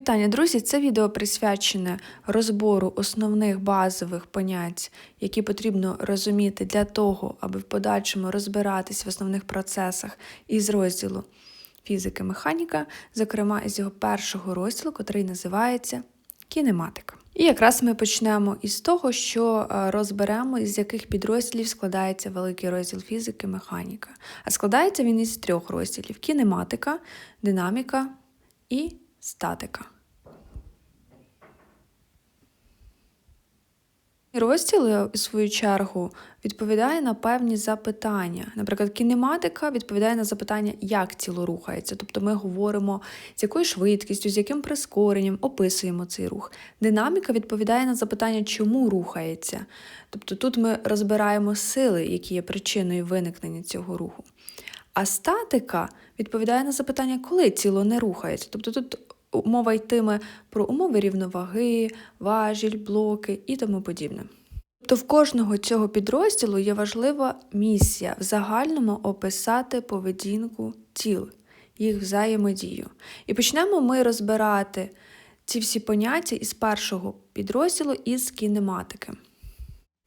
Вітання, друзі! Це відео присвячене розбору основних базових понять, які потрібно розуміти для того, аби в подальшому розбиратись в основних процесах із розділу фізики механіка, зокрема із його першого розділу, який називається кінематика. І якраз ми почнемо із того, що е, розберемо, із яких підрозділів складається великий розділ фізики механіка. А складається він із трьох розділів: кінематика, динаміка і статика. Розділ, в свою чергу, відповідає на певні запитання. Наприклад, кінематика відповідає на запитання, як тіло рухається. Тобто ми говоримо, з якою швидкістю, з яким прискоренням описуємо цей рух. Динаміка відповідає на запитання, чому рухається. Тобто тут ми розбираємо сили, які є причиною виникнення цього руху. А статика відповідає на запитання, коли тіло не рухається. Тобто тут мова йтиме про умови рівноваги, важіль, блоки і тому подібне. Тобто в кожного цього підрозділу є важлива місія в загальному описати поведінку тіл, їх взаємодію. І почнемо ми розбирати ці всі поняття із першого підрозділу із кінематики.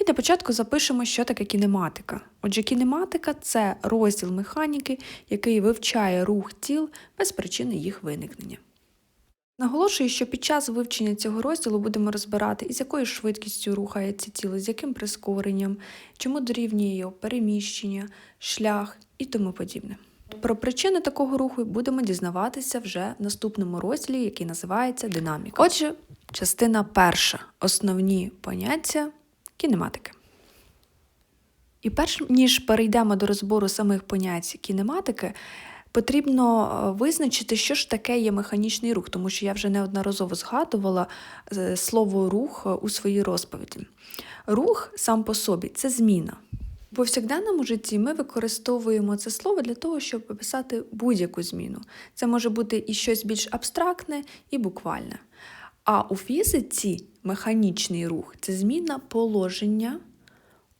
І для початку запишемо, що таке кінематика. Отже, кінематика це розділ механіки, який вивчає рух тіл без причини їх виникнення. Наголошую, що під час вивчення цього розділу будемо розбирати, із якою швидкістю рухається тіло, з яким прискоренням, чому дорівнює його переміщення, шлях і тому подібне. Про причини такого руху будемо дізнаватися вже в наступному розділі, який називається динаміка. Отже, частина перша основні поняття кінематики. І перш ніж перейдемо до розбору самих понять кінематики, потрібно е, визначити, що ж таке є механічний рух, тому що я вже неодноразово згадувала е, слово рух у своїй розповіді. Рух сам по собі це зміна. В повсякденному житті ми використовуємо це слово для того, щоб описати будь-яку зміну. Це може бути і щось більш абстрактне, і буквальне. А у фізиці механічний рух це зміна положення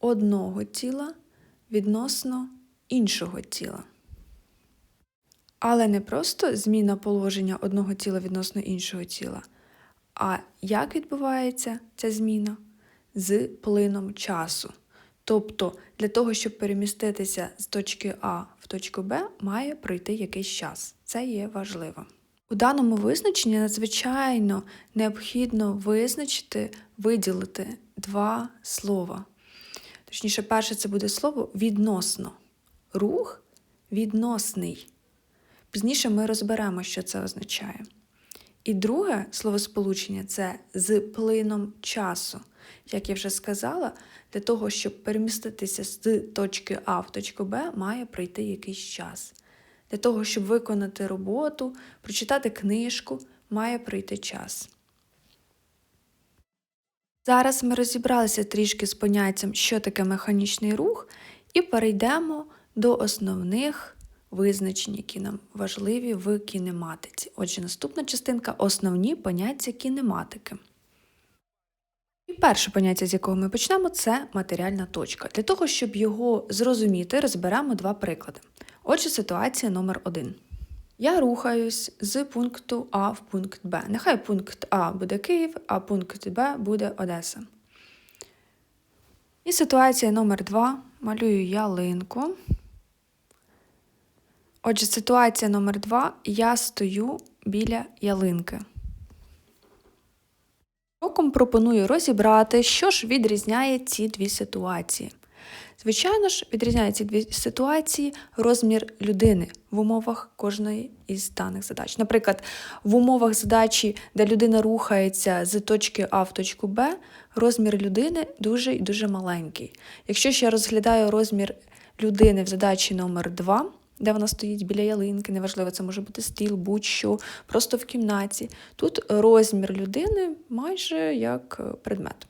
одного тіла відносно іншого тіла. Але не просто зміна положення одного тіла відносно іншого тіла, а як відбувається ця зміна з плином часу. Тобто для того, щоб переміститися з точки А в точку Б, має пройти якийсь час. Це є важливо. У даному визначенні надзвичайно необхідно визначити, виділити два слова. Точніше, перше це буде слово відносно. Рух відносний. Пізніше ми розберемо, що це означає. І друге словосполучення це з плином часу. Як я вже сказала, для того, щоб переміститися з точки А в точку Б, має пройти якийсь час. Для того, щоб виконати роботу, прочитати книжку, має пройти час. Зараз ми розібралися трішки з поняттям, що таке механічний рух, і перейдемо до основних визначень, які нам важливі в кінематиці. Отже, наступна частинка основні поняття кінематики. І перше поняття, з якого ми почнемо, це матеріальна точка. Для того, щоб його зрозуміти, розберемо два приклади. Отже, ситуація номер один. Я рухаюсь з пункту А в пункт Б. Нехай пункт А буде Київ, а пункт Б буде Одеса. І ситуація номер два. Малюю ялинку. Отже, ситуація номер два. Я стою біля ялинки. Кроком пропоную розібрати, що ж відрізняє ці дві ситуації. Звичайно ж, відрізняє ці дві ситуації розмір людини в умовах кожної із даних задач. Наприклад, в умовах задачі, де людина рухається з точки А в точку Б, розмір людини дуже і дуже маленький. Якщо ж я розглядаю розмір людини в задачі номер 2 де вона стоїть біля ялинки, неважливо, це може бути стіл, будь-що, просто в кімнаті. Тут розмір людини майже як е, предмет.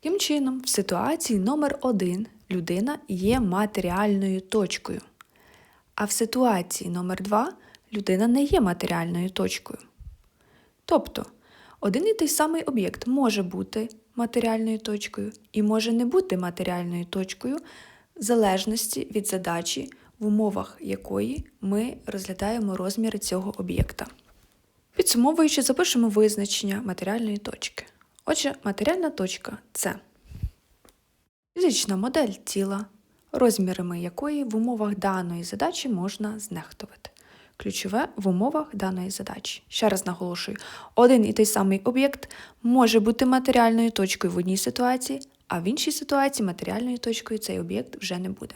Таким чином, в ситуації номер 1 людина є матеріальною точкою. А в ситуації номер 2 людина не є матеріальною точкою. Тобто, один і той самий об'єкт може бути матеріальною точкою і може не бути матеріальною точкою в залежності від задачі, в умовах якої ми розглядаємо розміри цього об'єкта. Підсумовуючи, запишемо визначення матеріальної точки. Отже, матеріальна точка це фізична модель тіла, розмірами якої в умовах даної задачі можна знехтувати. Ключове в умовах даної задачі. Ще раз наголошую, один і той самий об'єкт може бути матеріальною точкою в одній ситуації, а в іншій ситуації матеріальною точкою цей об'єкт вже не буде.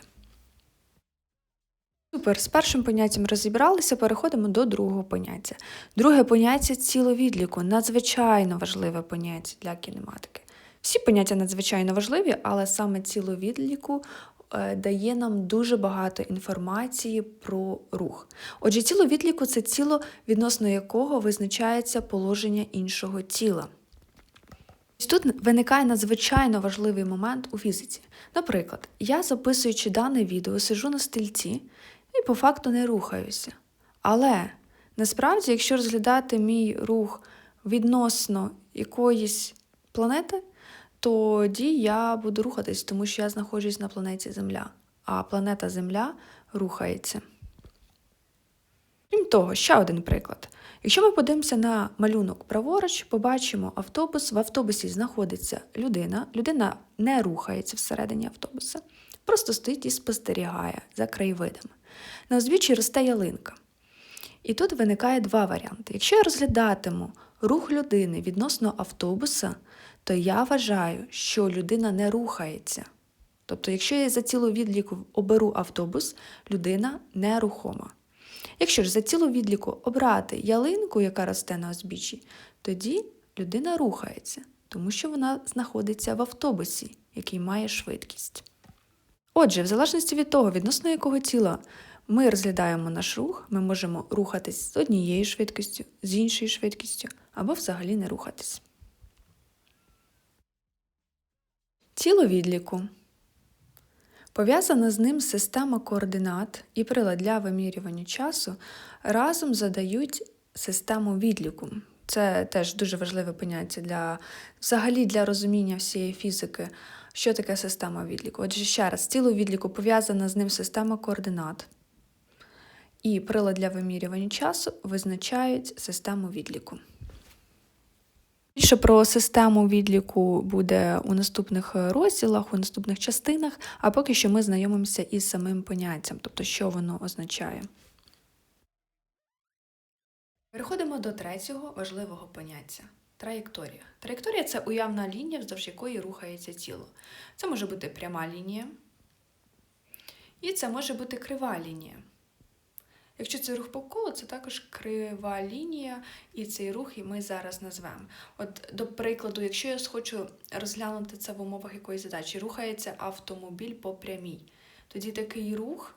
Супер, з першим поняттям розібралися, переходимо до другого поняття. Друге поняття ціловідліку надзвичайно важливе поняття для кінематики. Всі поняття надзвичайно важливі, але саме ціловідліку е, дає нам дуже багато інформації про рух. Отже, тіло відліку це тіло, відносно якого визначається положення іншого тіла. Тут виникає надзвичайно важливий момент у фізиці. Наприклад, я записуючи дане відео, сижу на стільці і по факту не рухаюся. Але насправді, якщо розглядати мій рух відносно якоїсь планети, тоді я буду рухатись, тому що я знаходжусь на планеті Земля, а планета Земля рухається. Крім того, ще один приклад. Якщо ми подивимося на малюнок праворуч, побачимо автобус, в автобусі знаходиться людина, людина не рухається всередині автобуса, просто стоїть і спостерігає за краєвидами. На узбіччі росте ялинка. І тут виникає два варіанти. Якщо я розглядатиму рух людини відносно автобуса, то я вважаю, що людина не рухається. Тобто, якщо я за цілу відліку оберу автобус, людина нерухома. Якщо ж за цілу відліку обрати ялинку, яка росте на узбіччі, тоді людина рухається, тому що вона знаходиться в автобусі, який має швидкість. Отже, в залежності від того, відносно якого тіла ми розглядаємо наш рух, ми можемо рухатись з однією швидкістю, з іншою швидкістю, або взагалі не рухатись. Тіло відліку. Пов'язана з ним система координат і прилад для вимірювання часу разом задають систему відліку. Це теж дуже важливе поняття для взагалі для розуміння всієї фізики, що таке система відліку. Отже, ще раз, тіло відліку пов'язана з ним система координат. І прилад для вимірювання часу визначають систему відліку. Більше про систему відліку буде у наступних розділах, у наступних частинах, а поки що ми знайомимося із самим поняттям, тобто що воно означає. Переходимо до третього важливого поняття траєкторія. Траєкторія це уявна лінія, вздовж якої рухається тіло. Це може бути пряма лінія, і це може бути крива лінія. Якщо це рух по колу, це також крива лінія, і цей рух ми зараз назвемо. От, до прикладу, якщо я хочу розглянути це в умовах якоїсь задачі, рухається автомобіль по прямій, тоді такий рух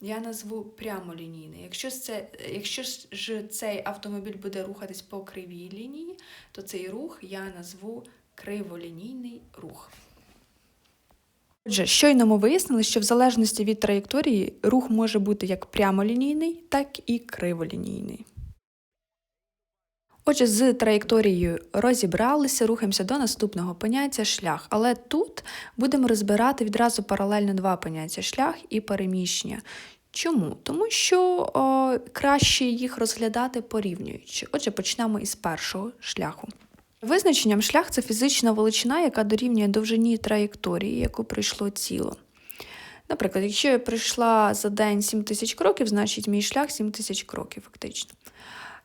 я назву прямолінійний. Якщо це, якщо ж цей автомобіль буде рухатись по кривій лінії, то цей рух я назву криволінійний рух. Отже, щойно ми вияснили, що в залежності від траєкторії рух може бути як прямолінійний, так і криволінійний. Отже, з траєкторією розібралися, рухаємося до наступного поняття шлях. Але тут будемо розбирати відразу паралельно два поняття шлях і переміщення. Чому? Тому що о, краще їх розглядати порівнюючи. Отже, почнемо із першого шляху. Визначенням шлях це фізична величина, яка дорівнює довжині траєкторії, яку пройшло тіло. Наприклад, якщо я пройшла за день 7 тисяч кроків, значить мій шлях 7 тисяч кроків, фактично.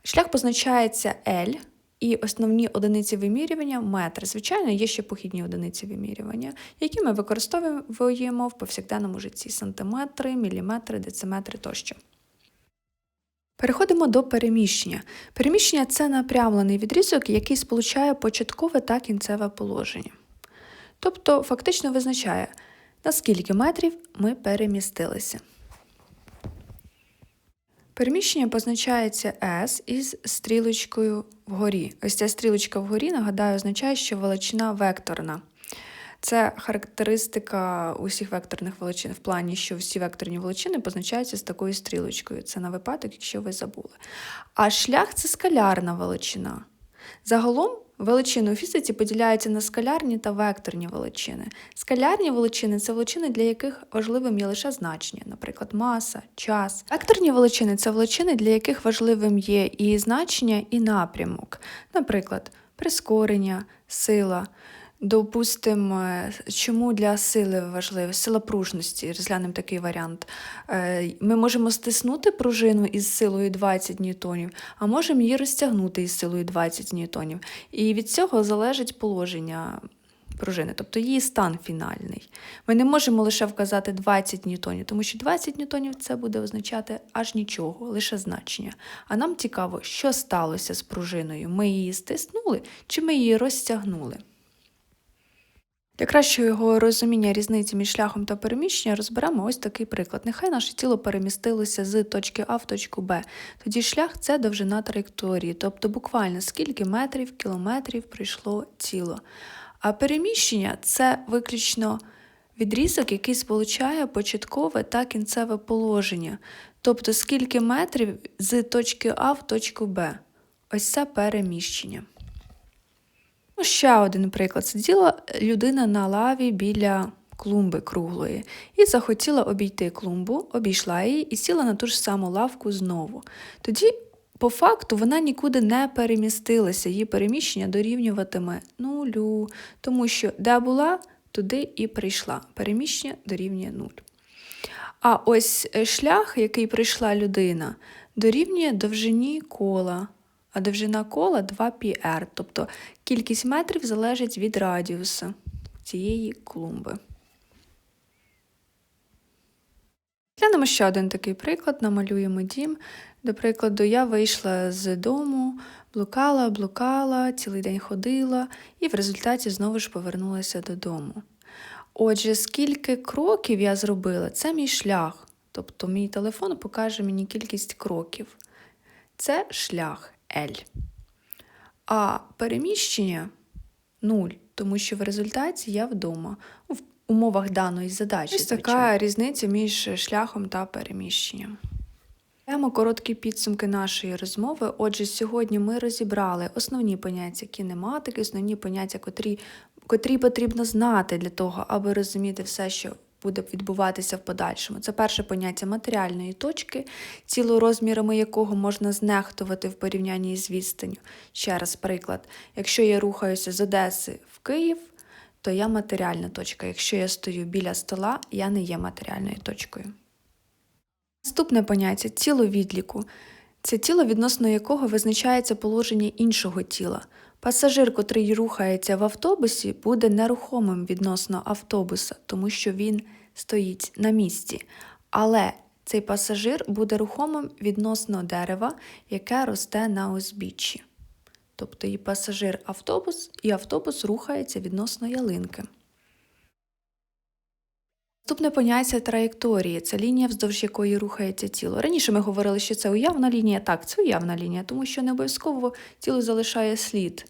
Шлях позначається L, і основні одиниці вимірювання метри. Звичайно, є ще похідні одиниці вимірювання, які ми використовуємо в повсякденному житті: сантиметри, міліметри, дециметри тощо. Переходимо до переміщення. Переміщення це напрямлений відрізок, який сполучає початкове та кінцеве положення. Тобто, фактично визначає, на скільки метрів ми перемістилися. Переміщення позначається S із стрілочкою вгорі. Ось ця стрілочка вгорі, нагадаю, означає, що величина векторна. Це характеристика усіх векторних величин в плані, що всі векторні величини позначаються з такою стрілочкою. Це на випадок, якщо ви забули. А шлях це скалярна величина. Загалом величини у фізиці поділяються на скалярні та векторні величини. Скалярні величини це величини, для яких важливим є лише значення, наприклад, маса, час. Векторні величини це величини, для яких важливим є і значення, і напрямок, наприклад, прискорення, сила. Допустимо, чому для сили важливо? Сила пружності, розглянемо такий варіант. Е, ми можемо стиснути пружину із силою 20 ньютонів, а можемо її розтягнути із силою 20 ньютонів. І від цього залежить положення пружини, тобто її стан фінальний. Ми не можемо лише вказати 20 ньютонів, тому що 20 ньютонів це буде означати аж нічого, лише значення. А нам цікаво, що сталося з пружиною. Ми її стиснули чи ми її розтягнули. Для кращого його розуміння різниці між шляхом та переміщенням розберемо ось такий приклад. Нехай наше тіло перемістилося з точки А в точку Б. Тоді шлях це довжина траєкторії, тобто буквально скільки метрів, кілометрів пройшло тіло. А переміщення це виключно відрізок, який сполучає початкове та кінцеве положення, тобто скільки метрів з точки А в точку Б. Ось це переміщення. Ну, Ще один приклад. Сиділа людина на лаві біля клумби круглої і захотіла обійти клумбу, обійшла її і сіла на ту ж саму лавку знову. Тоді, по факту, вона нікуди не перемістилася, її переміщення дорівнюватиме нулю, тому що де була, туди і прийшла. Переміщення дорівнює нуль. А ось е, шлях, який прийшла людина, дорівнює довжині кола а довжина кола 2πr, тобто кількість метрів залежить від радіуса цієї клумби. Глянемо ще один такий приклад, намалюємо дім. До прикладу, я вийшла з дому, блукала, блукала, цілий день ходила і в результаті знову ж повернулася додому. Отже, скільки кроків я зробила, це мій шлях. Тобто мій телефон покаже мені кількість кроків. Це шлях. L. А переміщення 0, тому що в результаті я вдома в умовах даної задачі. Ось така різниця між шляхом та переміщенням. Маємо короткі підсумки нашої розмови. Отже, сьогодні ми розібрали основні поняття кінематики, основні поняття, котрі, котрі потрібно знати для того, аби розуміти все, що буде відбуватися в подальшому. Це перше поняття матеріальної точки, цілорозмірами якого можна знехтувати в порівнянні з відстанню. Ще раз, приклад, якщо я рухаюся з Одеси в Київ, то я матеріальна точка. Якщо я стою біля стола, я не є матеріальною точкою. Наступне поняття тіло відліку. Це тіло, відносно якого визначається положення іншого тіла. Пасажир, котрий рухається в автобусі, буде нерухомим відносно автобуса, тому що він стоїть на місці. Але цей пасажир буде рухомим відносно дерева, яке росте на узбіччі. Тобто і пасажир автобус, і автобус рухається відносно ялинки. Наступне поняття траєкторії це лінія, вздовж якої рухається тіло. Раніше ми говорили, що це уявна лінія. Так, це уявна лінія, тому що не обов'язково тіло залишає слід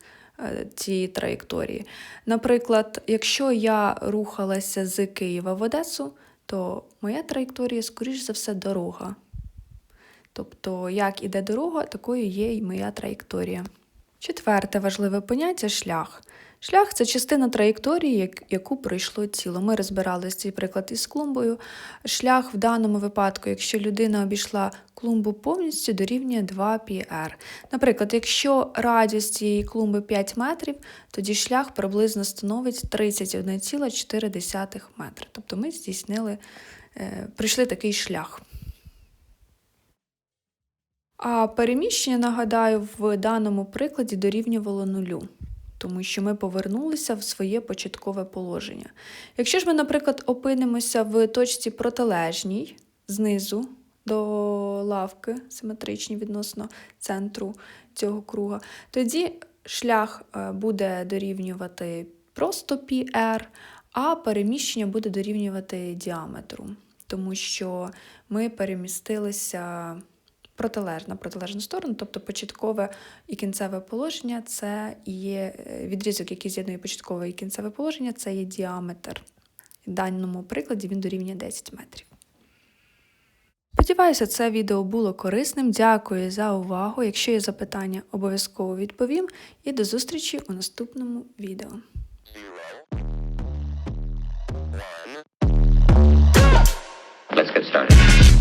цієї траєкторії. Наприклад, якщо я рухалася з Києва в Одесу, то моя траєкторія, скоріш за все, дорога. Тобто, як іде дорога, такою є і моя траєкторія. Четверте важливе поняття шлях. Шлях це частина траєкторії, яку пройшло тіло. Ми розбирали цей приклад із клумбою. Шлях в даному випадку, якщо людина обійшла клумбу повністю, дорівнює 2 πr. Наприклад, якщо радіус цієї клумби 5 метрів, тоді шлях приблизно становить 31,4 метри. Тобто ми здійснили, е, пройшли такий шлях. А переміщення, нагадаю, в даному прикладі дорівнювало нулю тому що ми повернулися в своє початкове положення. Якщо ж ми, наприклад, опинимося в точці протилежній знизу до лавки, симетричній відносно центру цього круга, тоді шлях е, буде дорівнювати просто πr, а переміщення буде дорівнювати діаметру, тому що ми перемістилися протилежна протилежну сторону, тобто початкове і кінцеве положення це є е, відрізок, який з'єднує початкове і кінцеве положення, це є діаметр. В даному прикладі він дорівнює 10 метрів. Сподіваюся, це відео було корисним. Дякую за увагу. Якщо є запитання, обов'язково відповім. І до зустрічі у наступному відео. Let's get started.